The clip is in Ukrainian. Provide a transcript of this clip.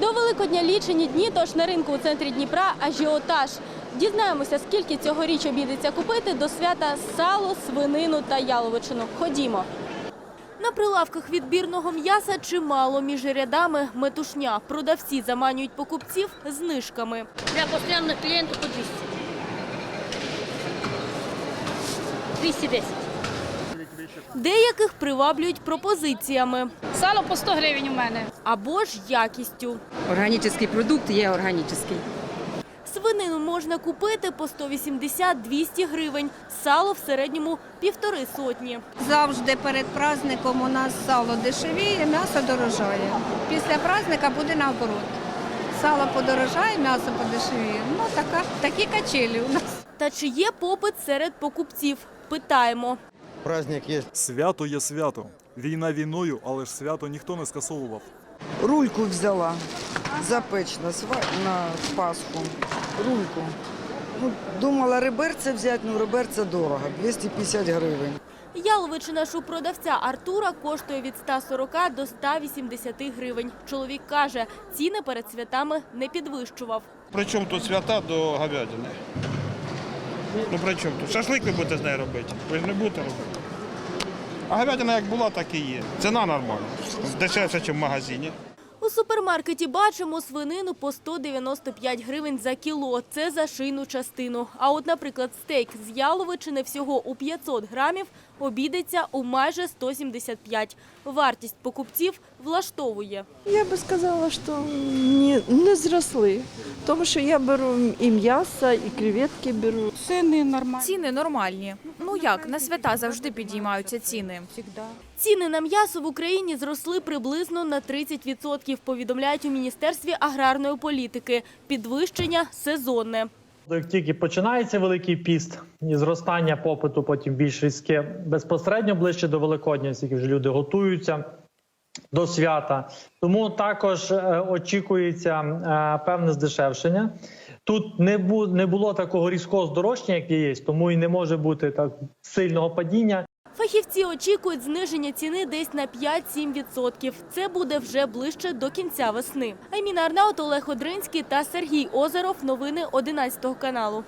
До Великодня лічені дні, тож на ринку у центрі Дніпра ажіотаж. Дізнаємося, скільки цьогоріч обійдеться купити до свята сало, свинину та яловичину. Ходімо. На прилавках відбірного м'яса чимало між рядами метушня. Продавці заманюють покупців знижками. Для постоянных клиентов по 200. 210. Деяких приваблюють пропозиціями Сало по 100 гривень у мене. або ж якістю. Органічний продукт є органічний. Свинину можна купити по 180-200 гривень, сало в середньому півтори сотні. Завжди перед праздником у нас сало дешевіє, м'ясо дорожає. Після праздника буде наоборот. Сало подорожає, м'ясо подешевіє. Ну така, такі качелі у нас. Та чи є попит серед покупців? Питаємо. Праздник є. Свято є свято. Війна війною, але ж свято ніхто не скасовував. Рульку взяла запечь на, сва... на Пасху. Рульку. Ну, думала реберця взяти, ну реберця дорого, 250 гривень. Яловичина ж у продавця Артура коштує від 140 до 180 гривень. Чоловік каже, ціни перед святами не підвищував. Причому тут свята до говядини? Ну при чому тут? Шашлик ви будете з нею робити? Ви ж не будете робити. А говядина як була, так і є. Ціна нормальна. Дешевше, ніж в магазині. У супермаркеті бачимо свинину по 195 гривень за кіло. Це за шийну частину. А от, наприклад, стейк з яловичини всього у 500 грамів обійдеться у майже 175. Вартість покупців влаштовує. Я би сказала, що не, не зросли. Тому що я беру і м'ясо, і креветки беру. Ціни нормальні. Ну як, на свята завжди підіймаються ціни. Ціни на м'ясо в Україні зросли приблизно на 30%, повідомляють у Міністерстві аграрної політики. Підвищення сезонне. Як тільки починається великий піст і зростання попиту, потім більш різке безпосередньо ближче до Великодня, оскільки вже люди готуються до свята. Тому також е, очікується е, певне здешевшення. Тут не бу не було такого різкого здорожчання, як є, тому і не може бути так сильного падіння. Фахівці очікують зниження ціни десь на 5-7%. Це буде вже ближче до кінця весни. Айміна Арнаут, Олег Одринський та Сергій Озеров. Новини 11 каналу.